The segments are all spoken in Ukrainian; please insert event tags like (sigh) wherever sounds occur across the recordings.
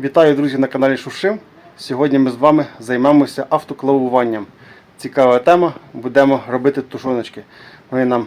Вітаю, друзі, на каналі Шушим. Сьогодні ми з вами займемося автоклавуванням. Цікава тема. Будемо робити тушоночки. Вони нам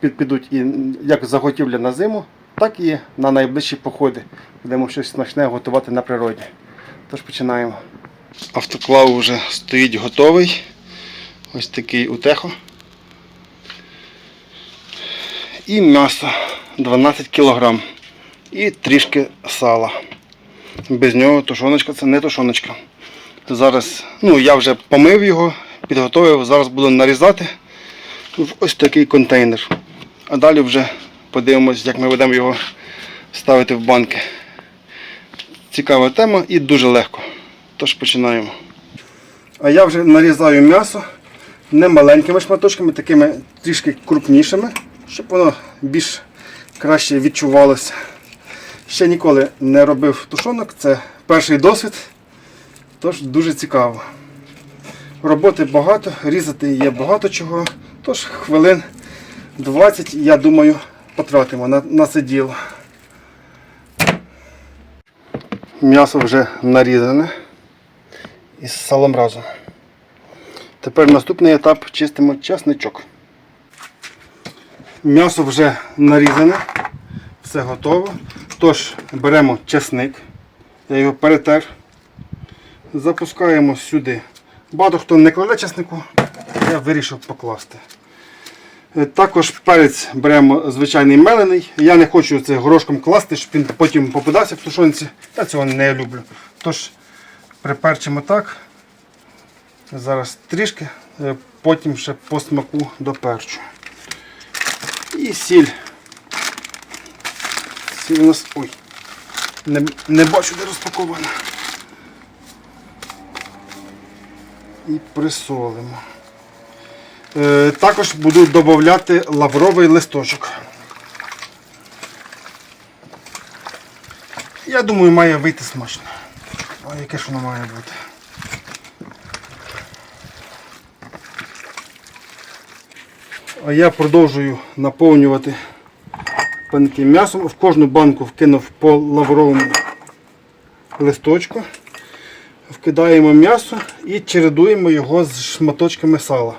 під- підуть і як заготівля на зиму, так і на найближчі походи. Будемо щось смачне готувати на природі. Тож починаємо. Автоклав вже стоїть готовий. Ось такий утехо. І м'ясо 12 кг. І трішки сала. Без нього тушоночка це не тушоночка. Зараз, ну я вже помив його, підготовив, зараз буду нарізати в ось такий контейнер. А далі вже подивимось, як ми будемо його ставити в банки. Цікава тема і дуже легко. Тож починаємо. А я вже нарізаю м'ясо не маленькими шматочками, такими трішки крупнішими, щоб воно більш краще відчувалося. Ще ніколи не робив тушонок, це перший досвід, тож дуже цікаво. Роботи багато, різати є багато чого, тож хвилин 20, я думаю, потратимо на, на це діло. М'ясо вже нарізане із салом разом. Тепер наступний етап чистимо часничок. М'ясо вже нарізане, все готово. Тож беремо часник, я його перетер, запускаємо сюди. Багато хто не кладе часнику, я вирішив покласти. Е, Також перець беремо звичайний мелений. Я не хочу це горошком класти, щоб він потім попадався в тушонці. Я цього не люблю. Тож приперчимо так. Зараз трішки, е, потім ще по смаку до перчу. І сіль. Сіль у нас. Ой. Не, не бачу, де розпакована. І присолимо. Е, також буду додати лавровий листочок. Я думаю, має вийти смачно. А яке ж воно має бути? А я продовжую наповнювати банки м'ясом. В кожну банку вкинув по лавровому листочку. Вкидаємо м'ясо і чередуємо його з шматочками сала.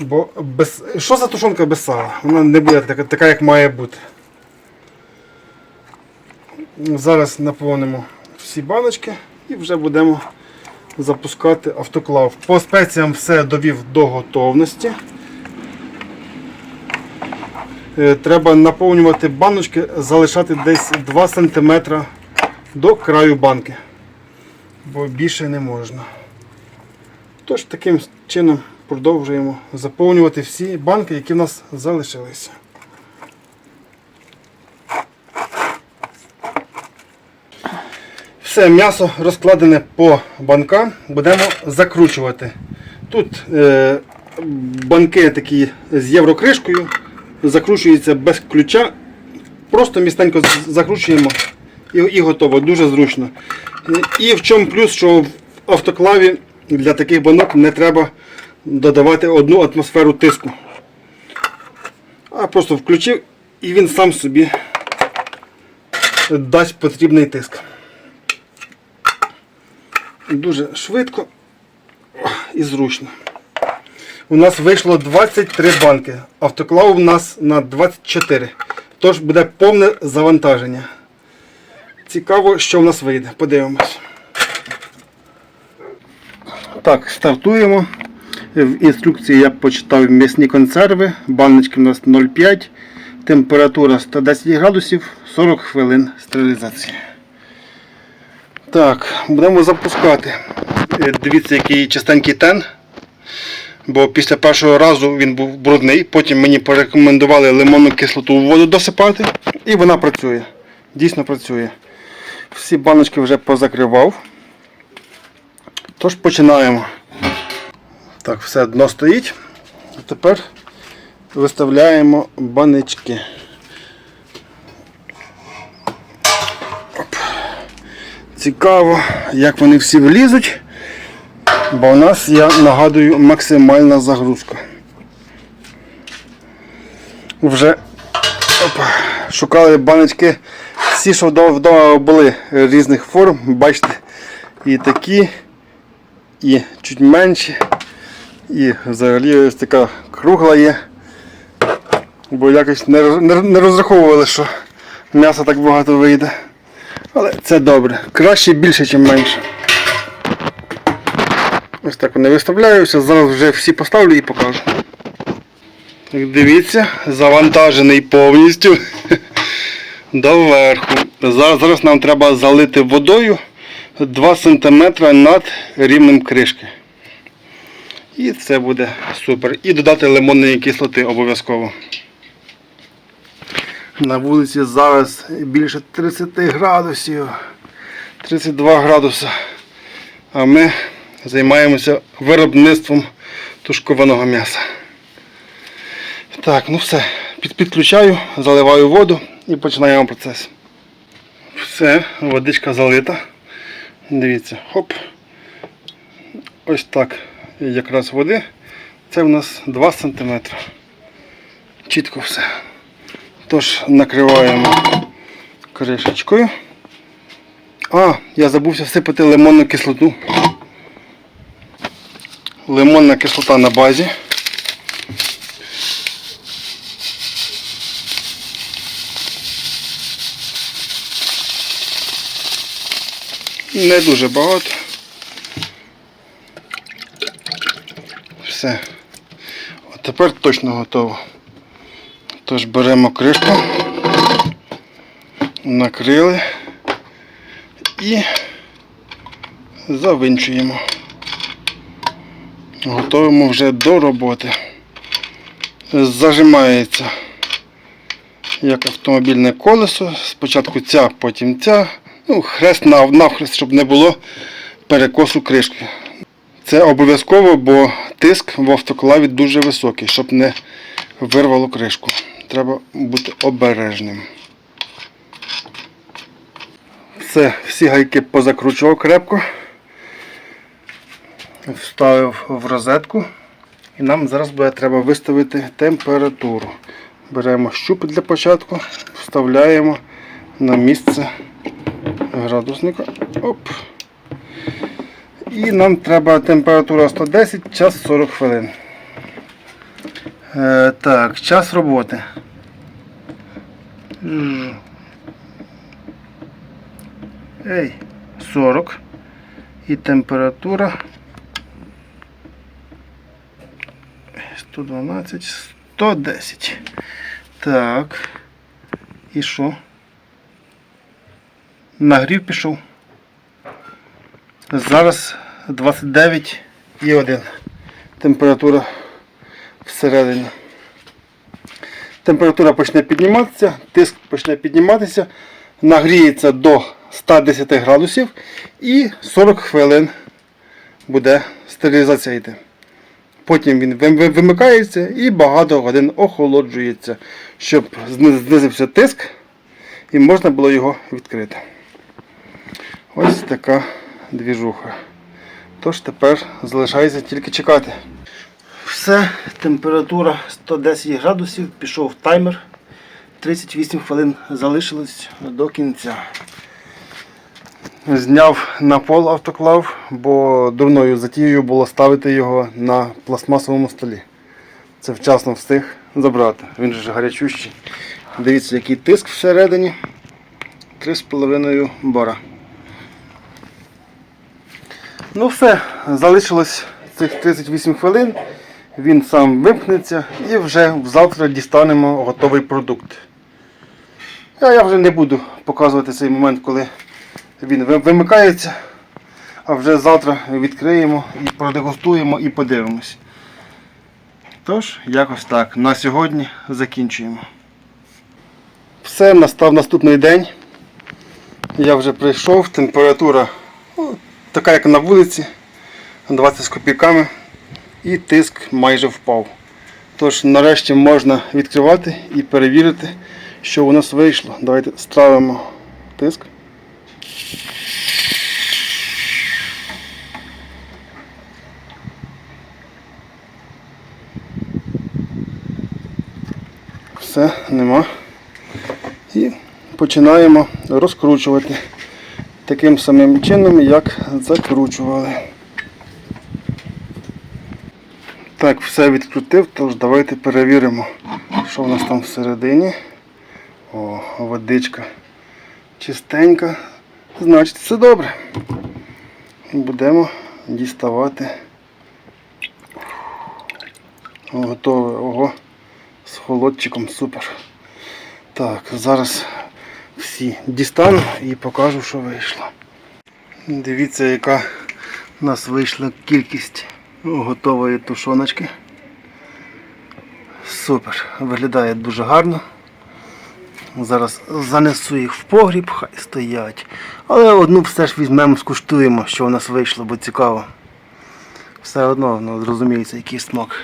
Бо без... що за тушонка без сала? Вона не буде така, така як має бути. Зараз наповнимо всі баночки і вже будемо запускати автоклав. По спеціям все довів до готовності. Е, Треба наповнювати баночки, залишати десь 2 см до краю банки, бо більше не можна. Тож таким чином продовжуємо заповнювати всі банки, які в нас залишилися. Все, м'ясо розкладене по банкам, будемо закручувати. Тут е, банки такі з єврокришкою, закручуються без ключа. Просто містенько закручуємо і, і готово, дуже зручно. І в чому плюс, що в автоклаві для таких банок не треба додавати одну атмосферу тиску. А просто включив і він сам собі дасть потрібний тиск. Дуже швидко і зручно. У нас вийшло 23 банки. Автоклав у нас на 24. Тож буде повне завантаження. Цікаво, що в нас вийде. Подивимось. Так, стартуємо. В інструкції я почитав м'ясні консерви. Баночки у нас 0,5. Температура 110 градусів, 40 хвилин стерилізації. Так, будемо запускати. Е, Дивіться, який чистенький тен. Бо після першого разу він був брудний, потім мені порекомендували лимонну кислоту в воду досипати, і вона працює. Дійсно працює. Всі баночки вже позакривав. Тож починаємо. Так, все дно стоїть. Тепер виставляємо банички. Цікаво, як вони всі влізуть, бо у нас, я нагадую, максимальна загрузка. Вже опа, шукали баночки всі, що вдома, були різних форм, бачите, і такі, і чуть менші, і взагалі ось така кругла є. Бо якось не, не, не розраховували, що м'яса так багато вийде. Але це добре. Краще більше, ніж менше. Ось так вони виставляються. Зараз вже всі поставлю і покажу. Так, дивіться, завантажений повністю (laughs) доверху. Зараз, зараз нам треба залити водою 2 см над рівнем кришки. І це буде супер. І додати лимонної кислоти обов'язково. На вулиці зараз більше 30 градусів, 32 градуси. А ми займаємося виробництвом тушкованого м'яса. Так, ну все. Підключаю, заливаю воду і починаємо процес. Все, водичка залита. Дивіться, хоп. Ось так якраз води. Це в нас 2 см. Чітко все. Тож накриваємо кришечкою. А, я забувся всипати лимонну кислоту. Лимонна кислота на базі. Не дуже багато. Все. От тепер точно готово. Тож беремо кришку, накрили і завинчуємо. Готуємо вже до роботи. Зажимається як автомобільне колесо. Спочатку ця, потім ця. Ну, хрест навхрест, щоб не було перекосу кришки. Це обов'язково, бо тиск в автоклаві дуже високий, щоб не вирвало кришку. Треба бути обережним. Все, всі гайки позакручував крепко. Вставив в розетку. І нам зараз буде треба виставити температуру. Беремо щуп для початку, вставляємо на місце градусника. Оп. І нам треба температура 110, час 40 хвилин. Е, так, час роботи. Ей, 40. І температура 112, 110. Так. І що? Нагрів пішов. Зараз 29 і 1. Температура всередині. Температура почне підніматися, тиск почне підніматися, нагріється до 110 градусів і 40 хвилин буде стерилізація йти. Потім він вим- вим- вимикається і багато годин охолоджується, щоб знизився тиск і можна було його відкрити. Ось така двіжуха. Тож тепер залишається тільки чекати. Все, температура 110 градусів, пішов таймер. 38 хвилин залишилось до кінця. Зняв на пол автоклав, бо дурною затією було ставити його на пластмасовому столі. Це вчасно встиг забрати. Він же гарячущий. Дивіться, який тиск всередині. 3,5 бара. Ну все, залишилось цих 38 хвилин. Він сам вимкнеться і вже завтра дістанемо готовий продукт. А я вже не буду показувати цей момент, коли він вимикається. А вже завтра відкриємо і продегустуємо і подивимось. Тож, якось так. На сьогодні закінчуємо. Все, настав наступний день. Я вже прийшов, температура ну, така, як на вулиці, 20 з копійками, і тиск майже впав. Тож нарешті можна відкривати і перевірити, що у нас вийшло. Давайте стравимо тиск. Все, нема. І починаємо розкручувати таким самим чином, як закручували. Так, все відкрутив, тож давайте перевіримо, що в нас там всередині. О, водичка чистенька. Значить, все добре. Будемо діставати. Готове. Ого. З холодчиком супер. Так, зараз всі дістану і покажу, що вийшло. Дивіться, яка у нас вийшла кількість готової тушоночки. Супер. Виглядає дуже гарно. Зараз занесу їх в погріб, хай стоять. Але одну все ж візьмемо, скуштуємо, що у нас вийшло, бо цікаво. Все одно зрозуміється, який смак.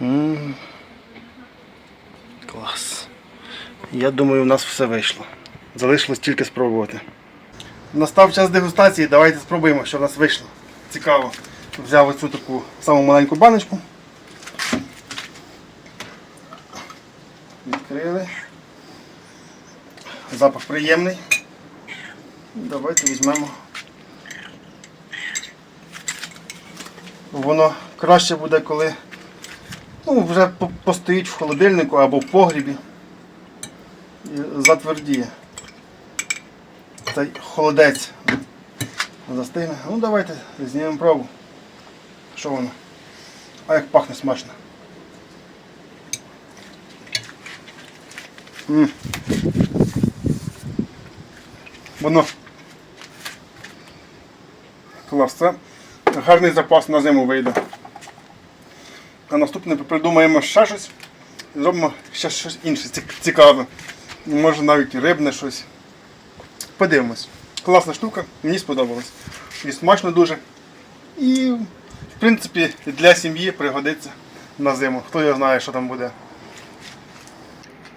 М Клас. Я думаю, у нас все вийшло. Залишилось тільки спробувати. Настав час дегустації, давайте спробуємо, що в нас вийшло. Цікаво. Взяв оцю таку саму маленьку баночку. Відкрили. Запах приємний. Давайте візьмемо. Воно краще буде, коли ну, вже постоїть в холодильнику або в погрібі. І затвердіє. Цей холодець застигне. Ну давайте знімемо пробу. Що воно? А як пахне смачно. М. Воно. Клас, це гарний запас на зиму вийде. А наступне придумаємо ще щось. Зробимо ще щось інше цікаве. Може навіть рибне щось. Подивимось. Класна штука, мені сподобалось. І смачно дуже. І, в принципі, для сім'ї пригодиться на зиму. Хто його знає, що там буде.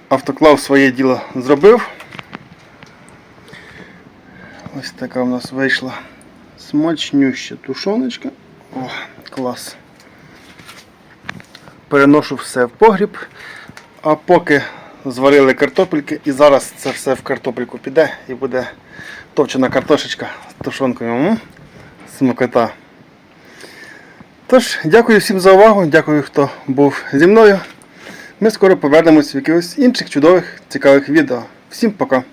Автоклав своє діло зробив. Ось така в нас вийшла смачнюща тушоночка. О, клас. Переношу все в погріб. А поки зварили картопельки і зараз це все в картопельку піде і буде товчена картошечка з тушонкою. М? Смакота. Тож, дякую всім за увагу, дякую, хто був зі мною. Ми скоро повернемось в якихось інших чудових, цікавих відео. Всім пока!